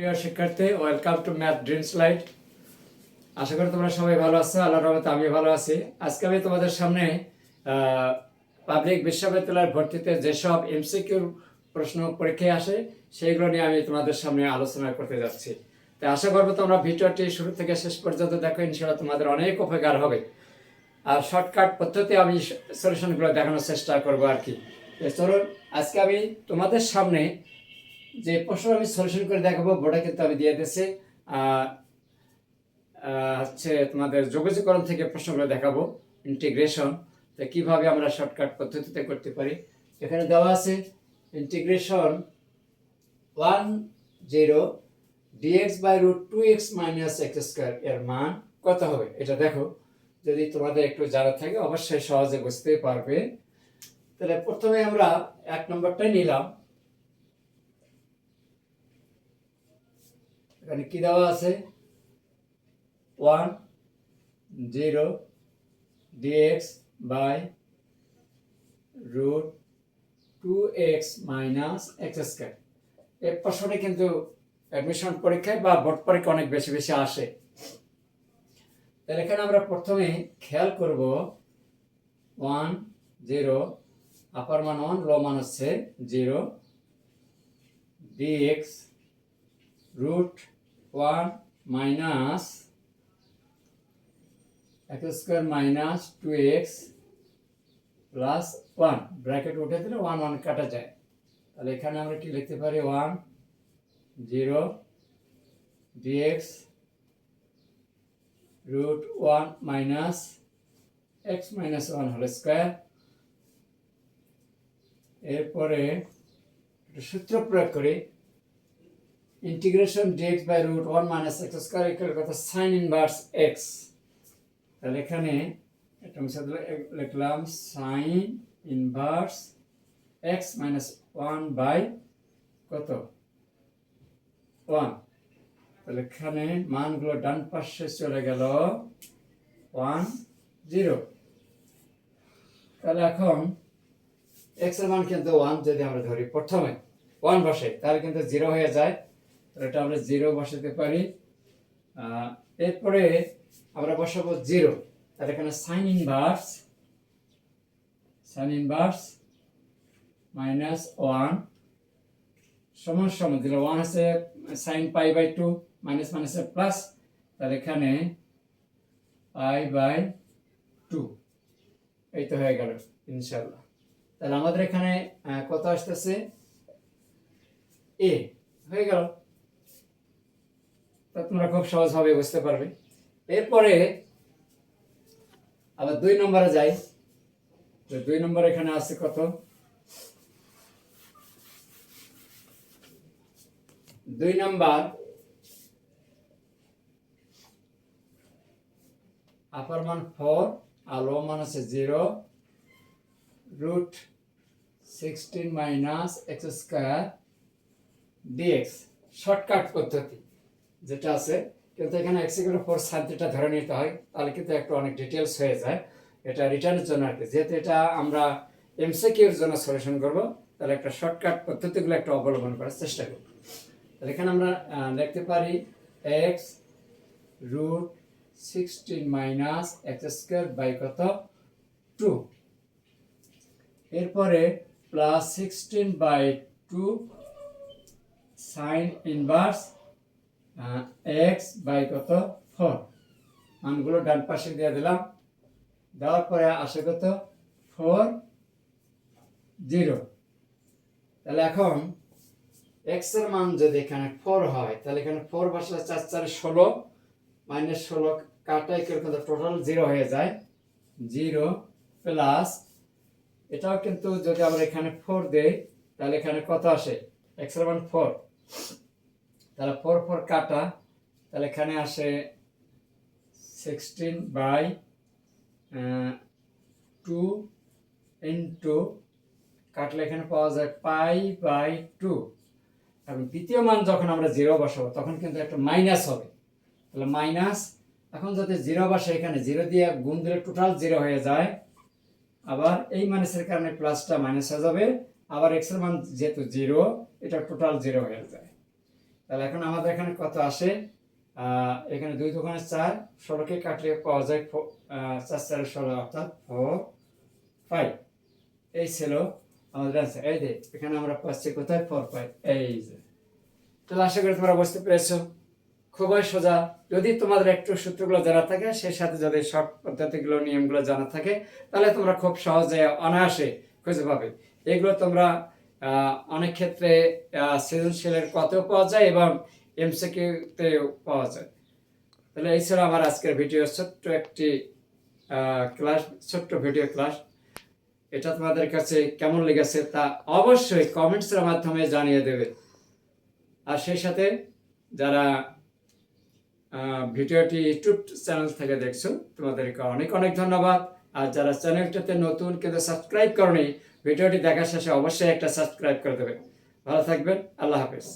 প্রিয় শিক্ষার্থী welcome to math dream slide আশা করি তোমরা সবাই ভালো আছো, আল্লাহর রহমতে আমি ভালো আছি। আজকে আমি তোমাদের সামনে পাবলিক বিশ্ববিদ্যালয়ের ভর্তিতে যেসব এমসিকিউর প্রশ্ন পরীক্ষায় আসে, সেইগুলো নিয়ে আমি তোমাদের সামনে আলোচনা করতে যাচ্ছি। তাই আশা করব তোমরা ভিডিওটি শুরু থেকে শেষ পর্যন্ত দেখো, ইনশাআল্লাহ তোমাদের অনেক উপকার হবে। আর শর্টকাট পদ্ধতি আমি সলিউশনগুলো দেখানোর চেষ্টা করব আর কি। চলুন, আজকে আমি তোমাদের সামনে যে প্রশ্ন আমি সলিউশন করে দেখাবো, বোর্ডে কিন্তু আমি দিয়ে দিয়েছি। হচ্ছে তোমাদের যোগাযোগকরণ থেকে প্রশ্নগুলো দেখাবো ইন্টিগ্রেশন তো কীভাবে আমরা শর্টকাট পদ্ধতিতে করতে পারি। এখানে দেওয়া আছে integration one zero dx by root two x minus x square এর মান কত হবে? এটা দেখো। যদি তোমাদের একটু জানা থাকে, অবশ্যই সহজে বুঝতে পারবে। তাহলে প্রথমে আমরা এক নম্বরটাই নিলাম। এখানে কি দেওয়া আছে? One zero dx by root two x minus x square এই প্রশ্নটা কিন্তু অ্যাডমিশন পরীক্ষায় বা বোর্ড পরীক্ষা অনেক বেশি বেশি আসে। তাহলে এখানে আমরা প্রথমে খেয়াল করব ওয়ান জিরো আপার মান ওয়ান লো মান হচ্ছে zero dx one minus x square minus two x plus one bracket উঠে দিলে ওয়ান ওয়ান কাটা যায়। তাহলে এখানে আমরা কি লিখতে পারি? One zero dx root one minus x minus one হল স্কোয়ার এরপরে সূত্র প্রয়োগ করি। Integration dx by root one minus x square equal কথা সাইন ইনভার্স এক্স তাহলে এখানে আমি সাথে লিখলাম sine inverse x minus one by কত? ওয়ান তাহলে এখানে মানগুলো ডান পাশে চলে গেল ওয়ান জিরো তাহলে এখন এক্সের মান কিন্তু ওয়ান যদি আমরা ধরি প্রথমে ওয়ান বসে, তাহলে কিন্তু জিরো হয়ে যায় এটা আমরা জিরো বসাতে পারি। এরপরে আমরা বসাবো জিরো তাহলে এখানে sine inverse sine inverse minus one সমান সমান দিলে ওয়ান আছে sine pi by two minus মাইনাসের প্লাস তাহলে এখানে পাই বাই টু এই তো হয়ে গেল ইনশাল্লাহ তাহলে আমাদের এখানে কত আসতেছে? এ হয়ে গেল। তোমরা খুব সহজভাবে বুঝতে পারবে। এরপরে আবার দুই নম্বরে যাই। তো দুই নম্বর এখানে আছে কত? দুই নাম্বার আপার মান ফোর আর লো মান আছে zero root sixteen minus x square dx shortcut পদ্ধতি। যেটা আছে, কিন্তু এখানে এক্স ইকুয়াল ফোর সাবজেক্টটা ধরে নিতে হয়, তাহলে কিন্তু একটু অনেক ডিটেলস হয়ে যায়। এটা রিটার্নের জন্য আর কি যেহেতু এটা আমরা এমসিকিউর জন্য সলিউশন করব, তাহলে একটা শর্টকাট পদ্ধতিগুলো একটু অবলম্বন করার চেষ্টা করব। তাহলে এখানে আমরা লিখতে পারি x root sixteen minus x square by কত? টু এরপরে plus sixteen by two sine inverse x by কত? ফোর মানগুলো ডান পাশে দিয়ে দিলাম। দেওয়ার পরে আসে কত? ফোর জিরো তাহলে এখন এক্সের মান যদি এখানে ফোর হয়, তাহলে এখানে ফোর বসলে চার চার, ষোলো। মাইনাস ষোলো কাটাই কিন্তু টোটাল জিরো হয়ে যায়। জিরো প্লাস এটাও কিন্তু যদি আমরা এখানে ফোর দেই, তাহলে এখানে কত আসে? এক্সের মান ফোর তাহলে ফোর কাটা, তাহলে এখানে আসে সিক্সটিন বাই টু ইন্টু কাটলে এখানে পাওয়া যায় পাই বাই টু এবং দ্বিতীয় মান যখন আমরা জিরো বসাবো, তখন কিন্তু একটা মাইনাস হবে। তাহলে মাইনাস এখন যদি জিরো বসে এখানে জিরো দিয়ে গুণ দিলে টোটাল জিরো হয়ে যায়। আবার এই মাইনাসের কারণে প্লাসটা মাইনাস হয়ে যাবে। আবার এক্সের মান যেহেতু জিরো এটা টোটাল জিরো হয়ে যায় তাহলে এখন আমাদের এখানে কত আসে? এখানে দুই দোকানে চার, ষোলোকে কাটলে পাওয়া যায় চার চার ষোলো, অর্থাৎ ফোর ফাইভ এই ছিল আমাদের অ্যান্সার এই যে, এখানে আমরা পাচ্ছি কোথায়? ফোর ফাইভ এই যে। তাহলে আশা করি তোমরা বুঝতে পেরেছ। খুবই সোজা। যদি তোমাদের একটু সূত্রগুলো জানা থাকে, সেই সাথে যদি শর্ট পদ্ধতিগুলো, নিয়মগুলো জানা থাকে, তাহলে তোমরা খুব সহজে অনায়াসে খুঁজে পাবে। এগুলো তোমরা অনেক ক্ষেত্রে সৃজনশীলের কতেও পাওয়া যায় এবং এমসিকিউতেও পাওয়া যায়। তাহলে এই ছিল আমার আজকের ভিডিও। ছোট্ট একটি ক্লাস ছোট্ট ভিডিও ক্লাস এটা তোমাদের কাছে কেমন লেগেছে তা অবশ্যই কমেন্টসের মাধ্যমে জানিয়ে দেবে। আর সেই সাথে যারা ভিডিওটি ইউটিউব চ্যানেল থেকে দেখছ, তোমাদেরকে অনেক অনেক ধন্যবাদ। আর যারা চ্যানেলটাতে নতুন কিন্তু সাবস্ক্রাইব করনি ভিডিওটি দেখার শেষে অবশ্যই একটা সাবস্ক্রাইব করে দেবেন। ভালো থাকবেন আল্লাহ হাফেজ।